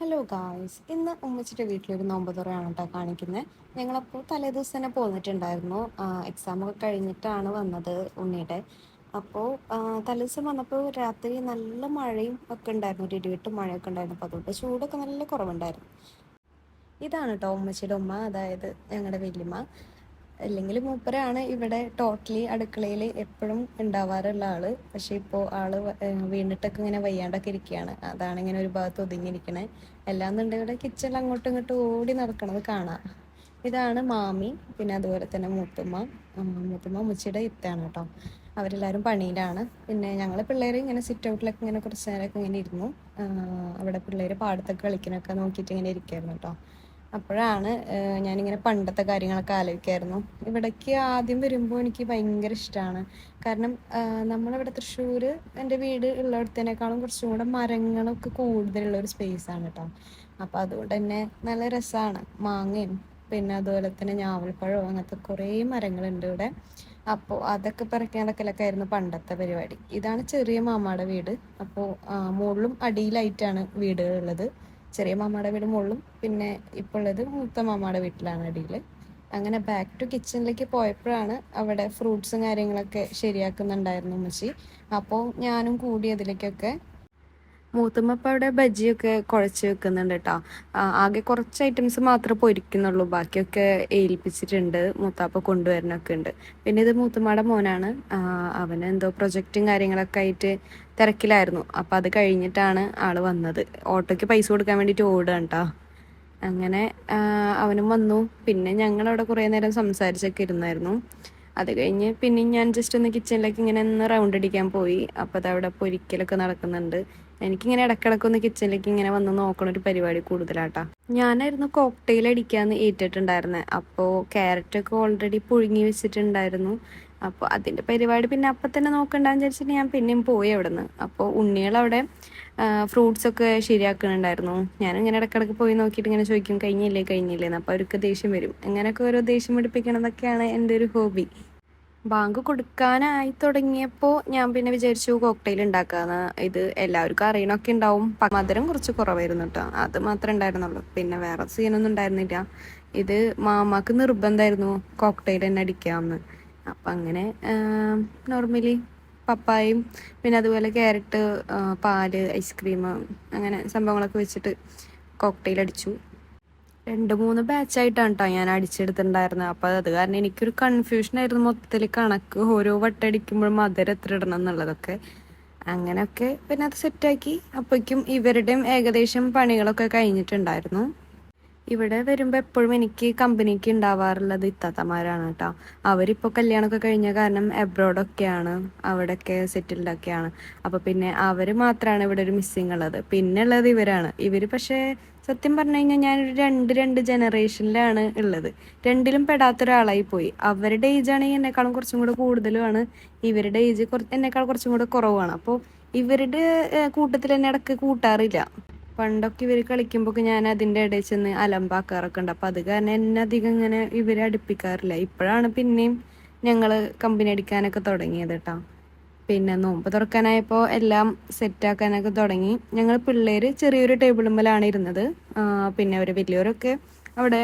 Hello guys ഇന്ന് ഉമ്മച്ചിയുടെ വീട്ടിലൊരു നോമ്പ് തുറയാണ് കേട്ടോ കാണിക്കുന്നത് ഞങ്ങളപ്പോൾ തലേദിവസം തന്നെ പോന്നിട്ടുണ്ടായിരുന്നു. എക്സാം ഒക്കെ കഴിഞ്ഞിട്ടാണ് വന്നത് ഉണ്ണിയുടെ. അപ്പോൾ തലേദിവസം വന്നപ്പോൾ രാത്രി നല്ല മഴയും ഒക്കെ ഉണ്ടായിരുന്നു. ഒരു ഇടിവെട്ടും മഴയൊക്കെ ഉണ്ടായിരുന്നു. അപ്പോൾ അതുകൊണ്ട് ചൂടൊക്കെ നല്ല കുറവുണ്ടായിരുന്നു. ഇതാണ് കേട്ടോ ഉമ്മച്ചിയുടെ ഉമ്മ. അതായത് ഞങ്ങളുടെ വല്യമ്മ. അല്ലെങ്കിൽ മൂപ്പരാണ് ഇവിടെ ടോട്ടലി അടുക്കളയിൽ എപ്പോഴും ഉണ്ടാവാറുള്ള ആൾ. പക്ഷെ ഇപ്പോൾ ആൾ വീണിട്ടൊക്കെ ഇങ്ങനെ വയ്യാണ്ടൊക്കെ ഇരിക്കുകയാണ് അതാണ് ഇങ്ങനെ ഒരു ഭാഗത്ത് ഒതുങ്ങിയിരിക്കണേ. അല്ലാന്നുണ്ടെങ്കിൽ ഇവിടെ കിച്ചണിൽ അങ്ങോട്ടും ഇങ്ങോട്ടും ഓടി നടക്കണത് കാണാം. ഇതാണ് മാമി പിന്നെ അതുപോലെ തന്നെ മൂത്തുമ്മ. മൂത്തുമ്മ മുച്ചിയുടെ ഇത്താണ് കേട്ടോ അവരെല്ലാവരും പണിയിലാണ്. പിന്നെ ഞങ്ങൾ പിള്ളേർ ഇങ്ങനെ സിറ്റ് ഔട്ടിലൊക്കെ ഇങ്ങനെ കുറച്ച് നേരമൊക്കെ ഇങ്ങനെ ഇരുന്നു. അവിടെ പിള്ളേർ പാടത്തൊക്കെ കളിക്കാനൊക്കെ നോക്കിയിട്ട് ഇങ്ങനെ ഇരിക്കായിരുന്നു കേട്ടോ അപ്പോഴാണ് ഞാനിങ്ങനെ പണ്ടത്തെ കാര്യങ്ങളൊക്കെ ആലോചിക്കായിരുന്നു. ഇവിടേക്ക് ആദ്യം വരുമ്പോൾ എനിക്ക് ഭയങ്കര ഇഷ്ടമാണ് കാരണം നമ്മളിവിടെ തൃശ്ശൂർ എന്റെ വീട് ഉള്ളിടത്തേനേക്കാളും കുറച്ചും കൂടെ മരങ്ങളൊക്കെ കൂടുതലുള്ള ഒരു സ്പേസ് ആണ് കേട്ടോ. അപ്പോൾ അതുകൊണ്ട് തന്നെ നല്ല രസമാണ് മാങ്ങയും പിന്നെ അതുപോലെ തന്നെ ഞാവൽപ്പഴവും അങ്ങനത്തെ കുറേ മരങ്ങളുണ്ട് ഇവിടെ. അപ്പോൾ അതൊക്കെ നടക്കലൊക്കെ ആയിരുന്നു പണ്ടത്തെ പരിപാടി. ഇതാണ് ചെറിയ മാമാടെ വീട്. അപ്പോൾ മുകളിലും അടിയിലായിട്ടാണ് വീടുകളുള്ളത്. ചെറിയ മാമാടെ വീട് മുള്ളും പിന്നെ ഇപ്പോൾ ഉള്ളത് മൂത്ത മാമാടെ വീട്ടിലാണ് അടിയിൽ അങ്ങനെ ബാക്ക് ടു കിച്ചണിലേക്ക് പോയപ്പോഴാണ് അവിടെ ഫ്രൂട്ട്സും കാര്യങ്ങളൊക്കെ ശരിയാക്കുന്നുണ്ടായിരുന്നു ഉമ്മച്ചി. അപ്പോൾ ഞാനും കൂടി അതിലേക്കൊക്കെ മൂത്തുമ്മ അവിടെ ബജിയൊക്കെ കുഴച്ച് വെക്കുന്നുണ്ട് കേട്ടോ ആകെ കുറച്ച് ഐറ്റംസ് മാത്രമേ പൊരിക്കുന്നുള്ളൂ ബാക്കിയൊക്കെ ഏൽപ്പിച്ചിട്ടുണ്ട്. മൂത്താപ്പ കൊണ്ടുവരണൊക്കെ ഉണ്ട്. പിന്നെ ഇത് മൂത്തുമ്മയുടെ മോനാണ്. അവന് എന്തോ പ്രൊജക്റ്റും കാര്യങ്ങളൊക്കെ ആയിട്ട് തിരക്കിലായിരുന്നു. അപ്പം അത് കഴിഞ്ഞിട്ടാണ് ആൾ വന്നത്. ഓട്ടോയ്ക്ക് പൈസ കൊടുക്കാൻ വേണ്ടിയിട്ട് ഓടുകയാണ് കേട്ടോ അങ്ങനെ അവനും വന്നു. പിന്നെ ഞങ്ങളവിടെ കുറേ നേരം സംസാരിച്ചൊക്കെ ഇരുന്നായിരുന്നു. അത് കഴിഞ്ഞ് പിന്നെ ഞാൻ ജസ്റ്റ് ഒന്ന് കിച്ചണിലേക്ക് ഇങ്ങനെ ഒന്ന് റൗണ്ട് അടിക്കാൻ പോയി. അപ്പോൾ അതവിടെ പൊരിക്കലൊക്കെ നടക്കുന്നുണ്ട്. എനിക്കിങ്ങനെ ഇടക്കിടക്ക് ഒന്ന് കിച്ചണിലേക്ക് ഇങ്ങനെ വന്ന് നോക്കണ ഒരു പരിപാടി കൂടുതലാട്ടാ. ഞാനായിരുന്നു കോക്ടെയിൽ അടിക്കാന്ന് ഏറ്റിട്ടുണ്ടായിരുന്നത് അപ്പോൾ ക്യാരറ്റൊക്കെ ഓൾറെഡി പുഴുങ്ങി വെച്ചിട്ടുണ്ടായിരുന്നു. അപ്പോൾ അതിന്റെ പരിപാടി പിന്നെ അപ്പം തന്നെ നോക്കണ്ടെന്ന് വിചാരിച്ചിട്ട് ഞാൻ പിന്നെയും പോയി അവിടെ നിന്ന് അപ്പോൾ ഉണ്ണികളവിടെ ഫ്രൂട്ട്സ് ഒക്കെ ശരിയാക്കുന്നുണ്ടായിരുന്നു. ഞാനിങ്ങനെ ഇടക്കിടക്ക് പോയി നോക്കിയിട്ട് ഇങ്ങനെ ചോദിക്കും കഴിഞ്ഞില്ലേ കഴിഞ്ഞില്ലേന്ന്? അപ്പോൾ അവർക്ക് ദേഷ്യം വരും. അങ്ങനെയൊക്കെ ഓരോ ദേഷ്യം പിടിപ്പിക്കണതൊക്കെയാണ് എന്റെ ഒരു ഹോബി ബാങ്ക് കൊടുക്കാനായി തുടങ്ങിയപ്പോൾ ഞാൻ പിന്നെ വിചാരിച്ചു കോക്ടെയിൽ ഉണ്ടാക്കാന്ന്. ഇത് എല്ലാവർക്കും അറിയണമൊക്കെ ഉണ്ടാവും. മധുരം കുറച്ച് കുറവായിരുന്നു കേട്ടോ അത് മാത്രമേ ഉണ്ടായിരുന്നുള്ളൂ. പിന്നെ വേറെ സീനൊന്നും ഉണ്ടായിരുന്നില്ല ഇത് മാമാക്ക് നിർബന്ധമായിരുന്നു കോക്ടെയിൽ തന്നെ അടിക്കാമെന്ന് അപ്പം അങ്ങനെ നോർമലി പപ്പായും പിന്നെ അതുപോലെ ക്യാരറ്റ് പാൽ ഐസ്ക്രീം അങ്ങനെ സംഭവങ്ങളൊക്കെ വെച്ചിട്ട് കോക്ടെയിൽ അടിച്ചു. രണ്ട് മൂന്ന് ബാച്ചായിട്ടാണ് കേട്ടോ ഞാൻ അടിച്ചെടുത്തിട്ടുണ്ടായിരുന്നത്. അപ്പോൾ അത് കാരണം എനിക്കൊരു കൺഫ്യൂഷൻ ആയിരുന്നു മൊത്തത്തിൽ കണക്ക് ഓരോ വട്ടം അടിക്കുമ്പോഴും മധുരം എത്ര ഇടണം എന്നുള്ളതൊക്കെ. അങ്ങനെയൊക്കെ പിന്നെ അത് സെറ്റാക്കി അപ്പോഴേക്കും ഇവരുടെയും ഏകദേശം പണികളൊക്കെ കഴിഞ്ഞിട്ടുണ്ടായിരുന്നു. ഇവിടെ വരുമ്പോൾ എപ്പോഴും എനിക്ക് കമ്പനിക്ക് ഉണ്ടാവാറുള്ളത് ഇത്താത്തമാരാണ് കേട്ടോ. അവരിപ്പോൾ കല്യാണമൊക്കെ കഴിഞ്ഞ കാരണം എബ്രോഡൊക്കെയാണ് സെറ്റിൽഡ് ഒക്കെയാണ്. അപ്പോൾ പിന്നെ അവർ മാത്രമാണ് ഇവിടെ ഒരു മിസ്സിങ് ഉള്ളത്. പിന്നെ ഉള്ളത് ഇവരാണ്. ഇവർ പക്ഷേ സത്യം പറഞ്ഞു കഴിഞ്ഞാൽ ഞാനൊരു രണ്ട് രണ്ട് ജനറേഷനിലാണ് ഉള്ളത്. രണ്ടിലും പെടാത്ത ഒരാളായി പോയി. അവരുടെ ഏജ് ആണെങ്കിൽ എന്നെക്കാളും കുറച്ചും കൂടെ കൂടുതലുമാണ്. ഇവരുടെ ഏജ് എന്നെക്കാൾ കുറച്ചും കൂടെ കുറവാണ് അപ്പോൾ ഇവരുടെ കൂട്ടത്തിൽ എന്നെ ഇടയ്ക്ക് കൂട്ടാറില്ല. പണ്ടൊക്കെ ഇവർ കളിക്കുമ്പോൾ ഞാൻ അതിന്റെ ഇടയിൽ ചെന്ന് അലമ്പാക്കാറൊക്കെ ഉണ്ട് അപ്പം അത് കാരണം എന്നെ അധികം ഇങ്ങനെ ഇവരെ അടുപ്പിക്കാറില്ല. ഇപ്പോഴാണ് പിന്നെയും ഞങ്ങൾ കമ്പനി അടിക്കാനൊക്കെ തുടങ്ങിയത് കേട്ടോ. പിന്നെ നോമ്പ് തുറക്കാനായപ്പോൾ എല്ലാം സെറ്റാക്കാനൊക്കെ തുടങ്ങി. ഞങ്ങൾ പിള്ളേർ ചെറിയൊരു ടേബിളുമ്മലാണ് ഇരുന്നത്. പിന്നെ അവർ വലിയവരൊക്കെ അവിടെ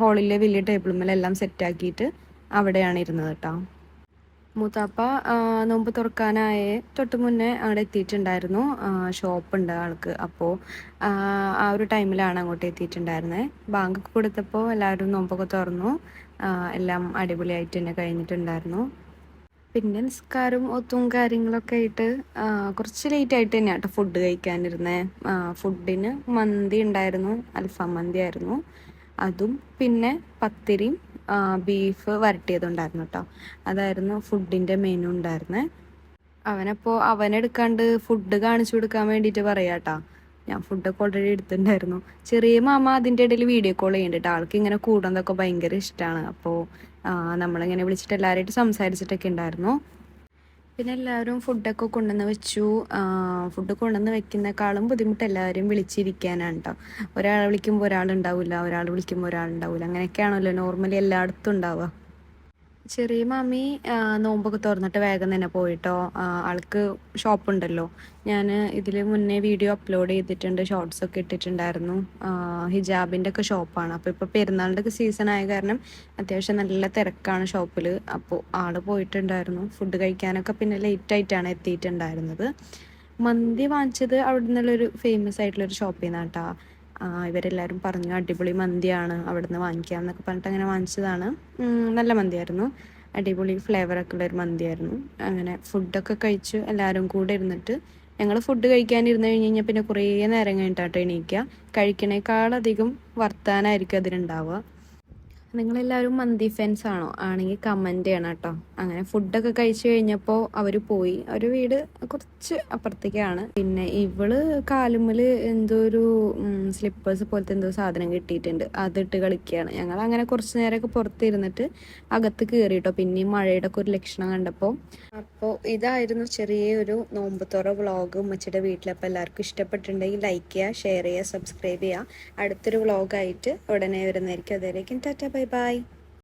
ഹാളിലെ വലിയ ടേബിളുമ്മലെല്ലാം സെറ്റാക്കിയിട്ട് അവിടെയാണ് ഇരുന്നത് കേട്ടോ. മൂത്താപ്പ നോമ്പ് തുറക്കാനായ തൊട്ട് മുന്നേ അവിടെ എത്തിയിട്ടുണ്ടായിരുന്നു. ഷോപ്പുണ്ട് ആൾക്ക്. അപ്പോൾ ആ ഒരു ടൈമിലാണ് അങ്ങോട്ട് എത്തിയിട്ടുണ്ടായിരുന്നത് ബാങ്ക് കൊടുത്തപ്പോൾ എല്ലാവരും നോമ്പൊക്കെ തുറന്നു. എല്ലാം അടിപൊളിയായിട്ട് തന്നെ കഴിഞ്ഞിട്ടുണ്ടായിരുന്നു. പിന്നെ നിസ്കാരം ഒത്തും കാര്യങ്ങളൊക്കെ ആയിട്ട് കുറച്ച് ലേറ്റ് ആയിട്ട് തന്നെ കേട്ടോ ഫുഡ് കഴിക്കാനിരുന്നേ. ഫുഡിന് മന്തി ഉണ്ടായിരുന്നു. അൽഫാം മന്തി ആയിരുന്നു. അതും പിന്നെ പത്തിരിയും ബീഫ് വരട്ടിയതുണ്ടായിരുന്നു കേട്ടോ അതായിരുന്നു ഫുഡിന്റെ മെനു ഉണ്ടായിരുന്നേ. അവനപ്പോൾ അവനെടുക്കാണ്ട് ഫുഡ് കാണിച്ചു കൊടുക്കാൻ വേണ്ടിയിട്ട് പറയാട്ടോ ഞാൻ ഫുഡൊക്കെ ഓൾറെഡി എടുത്തിട്ടുണ്ടായിരുന്നു. ചെറിയ മാമ അതിന്റെ ഇടയിൽ വീഡിയോ കോൾ ചെയ്യുന്നുണ്ട് ആൾക്ക് ഇങ്ങനെ കൂടുന്നതൊക്കെ ഭയങ്കര ഇഷ്ടമാണ് അപ്പോൾ നമ്മളിങ്ങനെ വിളിച്ചിട്ട് എല്ലാവരുമായിട്ട് സംസാരിച്ചിട്ടൊക്കെ ഉണ്ടായിരുന്നു. പിന്നെ എല്ലാവരും ഫുഡൊക്കെ കൊണ്ടുവന്ന് വെച്ചു. ഫുഡ് കൊണ്ടുവന്ന് വെക്കുന്നേക്കാളും ബുദ്ധിമുട്ട് എല്ലാവരും വിളിച്ചിരിക്കാനാണ് കേട്ടോ ഒരാൾ വിളിക്കുമ്പോൾ ഒരാൾ ഉണ്ടാവില്ല ഒരാൾ വിളിക്കുമ്പോൾ ഒരാൾ ഉണ്ടാവില്ല അങ്ങനെയൊക്കെയാണല്ലോ നോർമലി എല്ലായിടത്തും ഉണ്ടാവുക. ചെറിയ മാമി നോമ്പൊക്കെ തുറന്നിട്ട് വേഗം തന്നെ പോയിട്ടോ. ആൾക്ക് ആൾക്ക് ഷോപ്പുണ്ടല്ലോ. ഞാൻ ഇതിൽ മുന്നേ വീഡിയോ അപ്ലോഡ് ചെയ്തിട്ടുണ്ട്. ഷോർട്സ് ഒക്കെ ഇട്ടിട്ടുണ്ടായിരുന്നു. ഹിജാബിന്റെ ഒക്കെ ഷോപ്പാണ്. അപ്പോൾ ഇപ്പോൾ പെരുന്നാളിന്റെ ഒക്കെ സീസൺ ആയ കാരണം അത്യാവശ്യം നല്ല തിരക്കാണ് ഷോപ്പിൽ അപ്പോൾ ആൾ പോയിട്ടുണ്ടായിരുന്നു. ഫുഡ് കഴിക്കാനൊക്കെ പിന്നെ ലേറ്റ് ആയിട്ടാണ് എത്തിയിട്ടുണ്ടായിരുന്നത്. മന്തി വാങ്ങിച്ചത് അവിടെ നിന്നുള്ളൊരു ഫേമസ് ആയിട്ടുള്ളൊരു ഷോപ്പിൽ നിന്നാണ് കേട്ടോ ഇവരെല്ലാവരും പറഞ്ഞു അടിപൊളി മന്തിയാണ് അവിടെ നിന്ന് വാങ്ങിക്കാം എന്നൊക്കെ പറഞ്ഞിട്ട് അങ്ങനെ വാങ്ങിച്ചതാണ്. നല്ല മന്തിയായിരുന്നു. അടിപൊളി ഫ്ലേവറൊക്കെ ഉള്ളൊരു മന്തിയായിരുന്നു. അങ്ങനെ ഫുഡൊക്കെ കഴിച്ചു എല്ലാവരും കൂടെ ഇരുന്നിട്ട്. ഞങ്ങൾ ഫുഡ് കഴിക്കാനിരുന്ന് കഴിഞ്ഞ് കഴിഞ്ഞാൽ പിന്നെ കുറേ നേരം കഴിഞ്ഞിട്ടാട്ടോ എണീക്കുക കഴിക്കണേക്കാളധികം വർത്താനായിരിക്കും അതിനുണ്ടാവുക നിങ്ങളെല്ലാവരും മന്തി ഫാൻസ് ആണോ? ആണെങ്കിൽ കമന്റ് ചെയ്യണം കേട്ടോ. അങ്ങനെ ഫുഡൊക്കെ കഴിച്ചു കഴിഞ്ഞപ്പോൾ അവർ പോയി. ഒരു വീട് കുറച്ച് അപ്പുറത്തേക്കാണ്. പിന്നെ ഇവൾ കാലുമ്മൽ എന്തോ ഒരു സ്ലിപ്പേഴ്സ് പോലത്തെ എന്തോ സാധനം കിട്ടിയിട്ടുണ്ട്. അതിട്ട് കളിക്കുകയാണ്. ഞങ്ങൾ അങ്ങനെ കുറച്ച് നേരമൊക്കെ പുറത്തിരുന്നിട്ട് അകത്ത് കയറി കേട്ടോ. പിന്നെയും മഴയുടെ ഒക്കെ ഒരു ലക്ഷണം കണ്ടപ്പോൾ അപ്പോൾ ഇതായിരുന്നു ചെറിയൊരു ഒരു തുറ വ്ളോഗ് ഉമ്മച്ചിയുടെ വീട്ടിലപ്പോൾ എല്ലാവർക്കും ഇഷ്ടപ്പെട്ടിട്ടുണ്ടെങ്കിൽ ലൈക്ക് ചെയ്യുക ഷെയർ ചെയ്യുക സബ്സ്ക്രൈബ് ചെയ്യുക. അടുത്തൊരു വ്ളോഗായിട്ട് ഉടനെ വരുന്നതായിരിക്കും. അതുവരേക്കും ടാറ്റ ബൈ